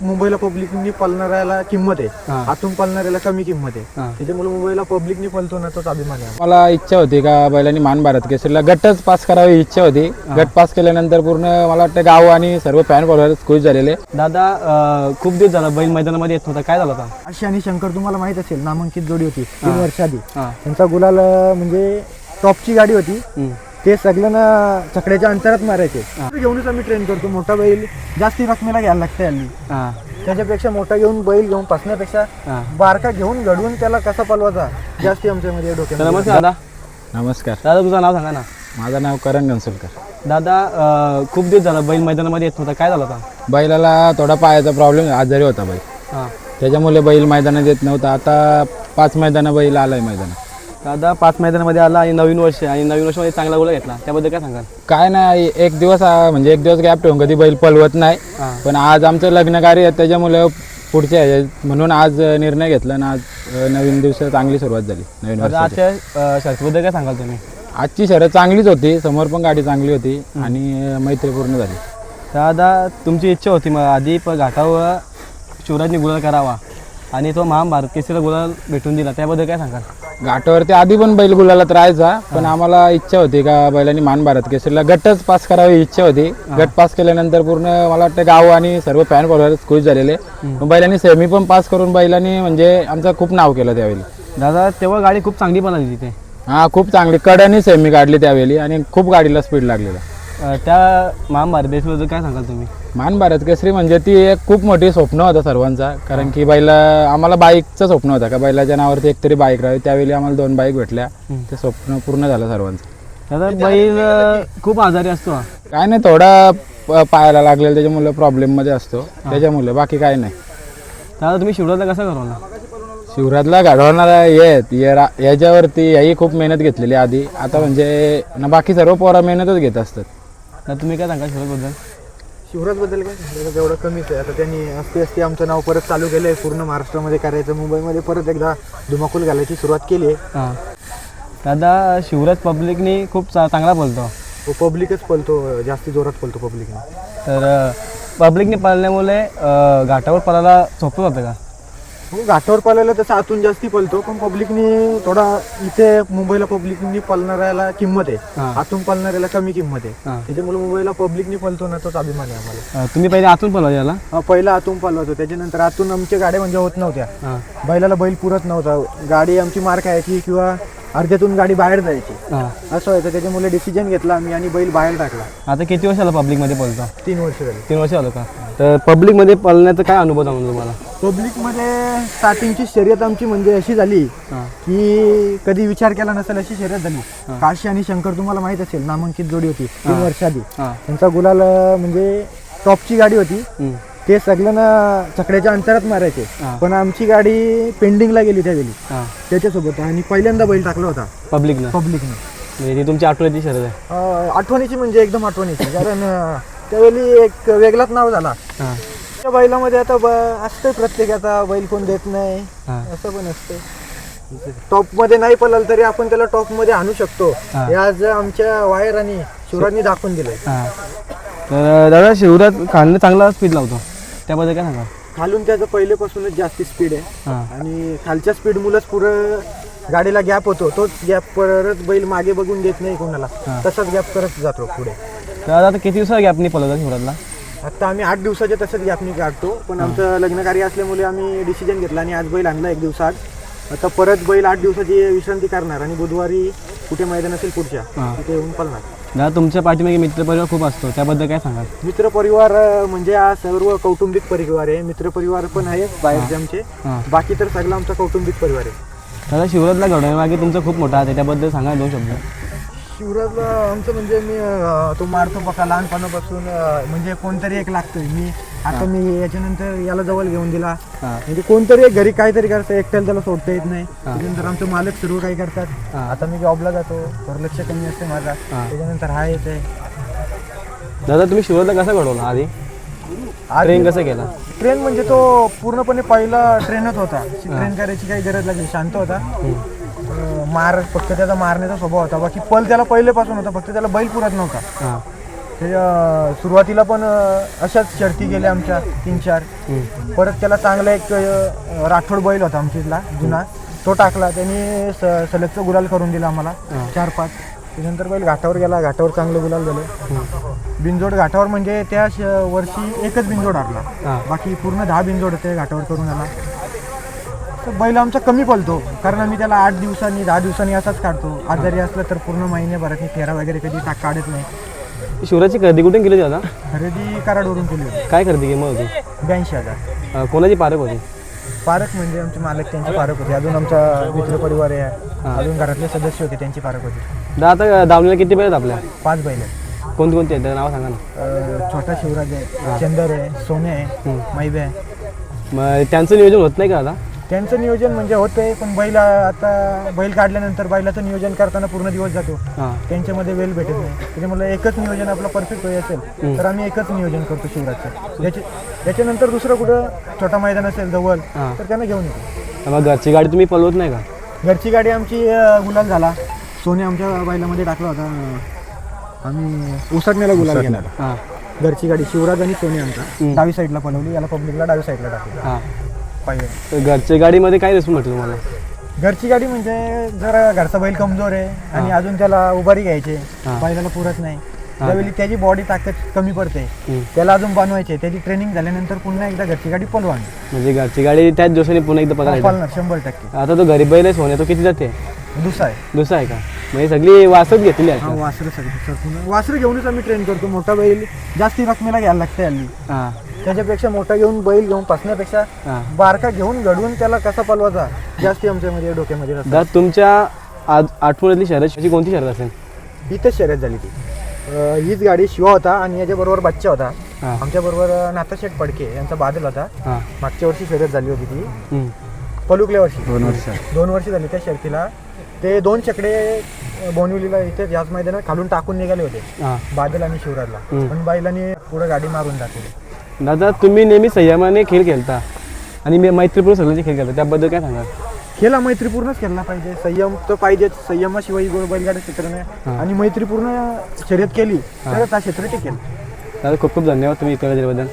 मुंबईला पब्लिकनी पळणाऱ्याला किंमत आहे. आतून पळणाऱ्याला कमी किंमत आहे. त्याच्यामुळे मुंबईला पब्लिकनी पळतो ना तोच अभिमान आहे. मला इच्छा होती का बैलांनी मान भारत केसरीला. गटच पास करावी इच्छा होती. गट पास केल्यानंतर पूर्ण मला वाटतं गाव आणि सर्व फॅन फॉलोअर खुश झालेले. दादा खूप दिवस झाला बैल मैदानामध्ये येत नव्हता. काय झालं होता? आशी आणि शंकर तुम्हाला माहीत असेल नामांकित जोडी होती. तीन वर्ष आधी. त्यांचा गुलाल म्हणजे टॉपची गाडी होती. ते सगळ्यांना छकड्याच्या अंतरात मारायचे. घेऊनच आम्ही ट्रेन करतो. मोठा बैल जास्ती रकमेला घ्यायला लागते हल्ली हां. त्याच्यापेक्षा मोठा घेऊन बैल घेऊन पासण्यापेक्षा हां. बारका घेऊन घडवून त्याला कसा पलवायचा? जास्ती आमच्यामध्ये डोक्यात नमस्कार दादा. नमस्कार. दादा तुझं नाव सांगा ना. माझं नाव करण गणसुलकर. दादा खूप दिवस झाला बैल मैदानामध्ये येत नव्हता. काय झालं होता? बैलाला थोडा पायाचा प्रॉब्लेम आजारी होता बैल. हां. त्याच्यामुळे बैल मैदानात येत नव्हता. आता पाच मैदानं बैल आलाय मैदानात. दादा पाच मैदानामध्ये आला आणि नवीन वर्ष आणि नवीन वर्षामध्ये चांगला गोला घेतला. त्याबद्दल काय सांगाल? काय नाही एक दिवस आ- म्हणजे एक दिवस गॅप ठेवून कधी बैल पळवत नाही. हां. पण आज आमचं लग्न कार्य आहे त्याच्यामुळे पुढच्या ह्याच्यात म्हणून आज निर्णय घेतला आणि आज अ, नवीन दिवस चांगली सुरुवात झाली. नवीन दादा वर्षाची. आजच्या अं, शर्तीबद्दल काय सांगाल तुम्ही? आजची शर्यत चांगलीच होती. समोर पण गाडी चांगली होती आणि अ, मैत्रीपूर्ण झाली. दादा तुमची इच्छा होती मग आधी प घाटावर शिवराजने गुलाल करावा आणि तो महाभारत केसरीला गुलाल भेटून दिला. त्याबद्दल काय सांगाल? घाटावरती आधी पण बैल गुलालात राहायचा पण आम्हाला इच्छा होती का बैलांनी मान भारत केसरीला. गटच पास करावी इच्छा होती. गट पास केल्यानंतर पूर्ण मला वाटतं गाव आणि सर्व फॅन फॉलोअर खुश झालेले. बैलांनी सेमी पण पास करून बैलांनी म्हणजे आमचं खूप नाव केलं त्यावेळी. दादा तेव्हा गाडी खूप चांगली पळाली तिथे. हा खूप चांगली. कड्याने सेमी काढली त्यावेळी आणि खूप गाडीला स्पीड लागलेला. अं, त्या महाभारत देशबद्दल काय सांगाल तुम्ही? मान भारत केसरी म्हणजे ती एक खूप मोठी स्वप्न होता सर्वांचा. कारण की बैला आम्हाला बाईकचं स्वप्न होतं का? बैलाच्या नावावरती एकतरी बाईक राहावी. त्यावेळी आम्हाला दोन बाईक भेटल्या. ते स्वप्न पूर्ण झालं सर्वांचं. दादा बैल अं, खूप आजारी असतो हा. काय नाही थोडा प- पायाला लागलेला त्याच्यामुळे प्रॉब्लेममध्ये असतो. त्याच्यामुळे बाकी काय नाही. दादा तुम्ही शिवराजला कसं करवला शिवराजला घडवणारा येत याच्यावरती याही खूप मेहनत घेतलेली आधी. आता म्हणजे न बाकी सर्व पोरा मेहनतच घेत असतात. दादा तुम्ही काय सांगाल शिवराजबद्दल? शिवराजबद्दल काय? सांगायचं तेवढं कमीच आहे. आता त्यांनी असते असते आमचं नाव परत चालू केलं आहे पूर्ण महाराष्ट्रामध्ये करायचं. मुंबईमध्ये परत एकदा धुमाकूल घालायची सुरुवात केली आहे. हां. दादा शिवराज पब्लिकनी खूप चा चांगला बोलतो. पब्लिकच पळतो जास्ती जोरात पळतो पब्लिकने. तर पब्लिकने पळल्यामुळे अं, घाटावर पळायला सोपं जातं का? हो घाटावर पळायला तसं आतून जास्ती पळतो. पण पब्लिकनी थोडा इथे मुंबईला पब्लिकनी पळणाऱ्याला किंमत आहे. आतून पळणाऱ्याला कमी किंमत आहे. त्याच्यामुळे मुंबईला पब्लिकनी पळतो ना तोच अभिमान आहे आम्हाला. तुम्ही पहिले आतून पळवा याला? पहिला आतून पळवायचो त्याच्यानंतर आतून आमच्या गाड्या म्हणजे होत नव्हत्या. बैलाला बैल पुरत नव्हता. गाडी आमची मार खायची किंवा अर्ध्यातून गाडी बाहेर जायची. असं व्हायचं. त्याच्यामुळे डिसिजन घेतला आम्ही आणि बैल बाहेर टाकला. आता किती वर्ष झालं पब्लिकमध्ये पळतो? तीन वर्ष झाली. तीन वर्ष झालं का? तर पब्लिकमध्ये पळण्याचा काय अनुभव सांगतो तुम्हाला? पब्लिकमध्ये स्टार्टिंगची शर्यत आमची म्हणजे अशी झाली की कधी विचार केला नसेल अशी शर्यत झाली. काशी आणि शंकर तुम्हाला माहीत असेल नामांकित जोडी होती तीन वर्ष आधी त्यांचा गुलाल म्हणजे टॉपची गाडी होती. ते सगळ्यांना छकड्याच्या अंतरात मारायचे. पण आमची गाडी पेंडिंगला गेली त्यावेळी. त्याच्यासोबत आणि पहिल्यांदा बैल टाकला होता. पब्लिकनं पब्लिकने म्हणजे ती तुमची आहे. अं, आठवणीची म्हणजे एकदम आठवणीची. कारण त्यावेळी एक वेगळाच नाव झाला. त्या बैलामध्ये आता असतंय प्रत्येक आता बैल कोण देत नाही. हां. असं पण असतं टॉपमध्ये नाही पळाल तरी आपण त्याला टॉपमध्ये आणू शकतो. हा. हे आज आमच्या वायर आणि शिवराजनी दाखवून दिलंय. हां. तर दादा शिवराज खालनं चांगला स्पीड लावतो. त्याबद्दल काय सांगा खालून त्याचं पहिलेपासूनच जास्ती स्पीड आहे. हां. आणि खालच्या स्पीड मुलंच पुढं गाडीला गॅप होतो. तोच गॅप परत बैल मागे बघून देत नाही कोणाला. हा. तसाच गॅप करत जातो पुढे. तर आता किती दिवसा गॅपनी पळवता शिवराजला? आता आम्ही आठ दिवसाच्या तसंच गॅपनी काढतो. पण आमचं लग्न कार्य असल्यामुळे आम्ही डिसिजन घेतला आणि आज बैल आणला एक दिवसात आता परत बैल आठ दिवसाची विश्रांती करणार आणि बुधवारी कुठे मैदान असेल पुढच्या. तिथे येऊन पळणार. दादा तुमच्या पाठीमागे मित्रपरिवार खूप असतो. त्याबद्दल काय सांगाल? मित्रपरिवार अं, म्हणजे हा सर्व कौटुंबिक परिवार आहे. मित्रपरिवार पण आहे बाहेरचे आमचे हां. बाकी तर सगळा आमचा कौटुंबिक परिवार आहे. दादा शिवराजला घडवण्यामागे तुमचा खूप मोठा हात आहे. त्याबद्दल सांगा दोन शब्द. शिवराजला आमचं म्हणजे मी अं, तो मारतो बघा लहानपणापासून अं, म्हणजे कोणतरी एक लागतोय. मी आता मी याच्यानंतर याला जवळ घेऊन दिला. हां. म्हणजे कोणतरी एक घरी काहीतरी करतं एकट्याला त्याला सोडता येत नाही. त्याच्यानंतर आमचे मालक सर्व काही करतात. आता मी जॉबला जातो तर लक्ष कमी असते माझा. त्याच्यानंतर हा येते दादा तुम्ही शिवराजला कसं घडवला आधी? ट्रेन कसं केला? ट्रेन म्हणजे तो पूर्णपणे पहिला ट्रेनच होता ट्रेन करायची काही गरज लागली. शांत होता. मार फक्त त्याचा मारण्याचा स्वभाव होता. बाकी पल त्याला पहिलेपासून होता फक्त त्याला बैल पुरत नव्हता. हां. सुरुवातीला पण अं, अशाच शर्ती गेल्या आमच्या तीन चार परत त्याला चांगला एक अं, राठोड बैल होता आमच्या जुना. तो टाकला त्यांनी स सलगचं गुलाल करून दिला आम्हाला चार पाच त्याच्यानंतर बैल घाटावर गेला घाटावर चांगलं गुलाल झालं. बिनजोड घाटावर म्हणजे त्या श- वर्षी एकच बिनजोड हा. हरला बाकी पूर्ण दहा बिनजोड होते घाटावर करून आला. तर बैल आमचा कमी पळतो. कारण आम्ही त्याला आठ दिवसांनी दहा दिवसांनी असाच काढतो. आजारी असलं तर पूर्ण महिन्याभरात फेरा वगैरे कधी टाक काढत नाही. शिवराजची खरेदी कुठून केली होती आता? खरेदी कराडवरून केली होती. काय खरेदी किंमत होती ब्याऐंशी हजार. अं, कोणाची पारख होती? पारक म्हणजे आमचे मालक त्यांची पारक होती. अजून आमचा मित्र परिवार आहे. अजून घरातले सदस्य होते त्यांची पारक होती. दा आता दावणीला किती बैल आहेत आपल्या? पाच बैल आहेत. कोणती आहेत? नाव सांगा ना. अं, छोटा शिवराज आहे चंदर आहे सोने आहे मैबे आहे. मग त्यांचं नियोजन होत नाही का आता? त्यांचं नियोजन म्हणजे होतंय पण बैल आता बैल काढल्यानंतर बैलाचं नियोजन करताना पूर्ण दिवस जातो. हां. त्यांच्यामध्ये वेळ भेटत नाही. त्याच्यामुळे एकच नियोजन आपलं परफेक्ट होई असेल तर आम्ही एकच नियोजन करतो शिवराजचं. त्याच्या त्याच्यानंतर दुसरं कुठं छोटा मैदान असेल जवळ हां. तर त्यांना घेऊन येतो. मग घरची गाडी तुम्ही पळवत नाही का? घरची गाडी आमची अं, गुलाल झाला. सोने आमच्या बैलामध्ये टाकला होता. अं, आम्ही उसटण्याला गुलाल गेला हां. घरची गाडी शिवराज आणि सोने आमचा. डावी साईडला पळवली याला पब्लिकला डावी साईडला टाकली. हां. पाहिजे. तर घरच्या गाडीमध्ये काय रिस्क म्हटलं तुम्हाला? घरची गाडी म्हणजे जरा घरचा बैल कमजोर आहे आणि अजून त्याला उभारी घ्यायची हा. बैलाला पुरत नाही. त्यावेळी त्याची बॉडी ताकद कमी पडते हम्म. त्याला अजून बनवायचे त्याची ट्रेनिंग झाल्यानंतर पुन्हा एकदा घरची गाडी पलवान. म्हणजे घरची गाडी त्याच दिवसाने पुन्हा एकदा. पालणार शंभर टक्के. आता तो गरीब बैल आहे सोने तो किती जाते? दुसरा आहे. दुसरा आहे का? म्हणजे सगळी वासच घेतली हा आहे वासरं सगळं वासरं घेऊनच आम्ही ट्रेन करतो. मोठा बैल जास्ती रकमेला घ्यायला लागते हल्ली. हां. त्याच्यापेक्षा मोठा घेऊन बैल घेऊन पासण्यापेक्षा हां. बारका घेऊन घडवून त्याला कसा पलवायचा जास्ती आमच्यामध्ये डोक्यामध्ये राहतं. तुमच्या आज आठवड्यातली शर्यत अशी कोणती शर्यत असेल? इथंच शर्यत झाली ती. अं, हीच गाडी शिवा होता आणि याच्याबरोबर बच्चा होता. हां. आमच्या बरोबर नाथाशेठ पडके यांचा बादल होता. हां. मागच्या वर्षी शर्यत झाली होती ती. हम्म. पलुकल्या वर्षी. दोन वर्ष. दोन वर्ष झाली त्या शर्तीला. ते दोन चकडे बोनिवलीला इथे याच मैदानात खालून टाकून निघाले होते. हां. बादल आणि शिवराजला. हम्म. पण बैलांनी पुढे गाडी मारून टाकली दादा तुम्ही नेहमी संयमाने खेळ खेळता आणि मी मैत्रीपूर्ण सगळ्यांचे खेळ खेळता. त्याबद्दल काय सांगाल? खेळा मैत्रीपूर्णच खेळला पाहिजे. संयम तर पाहिजेच. संयमाशिवाय गोळ बैलगाडी क्षेत्र नाही. आणि मैत्रीपूर्ण शर्यत केली तरच हा. क्षेत्र टिकेल दादा खूप खूप धन्यवाद तुम्ही इतक्या वेळ दिल्याबद्दल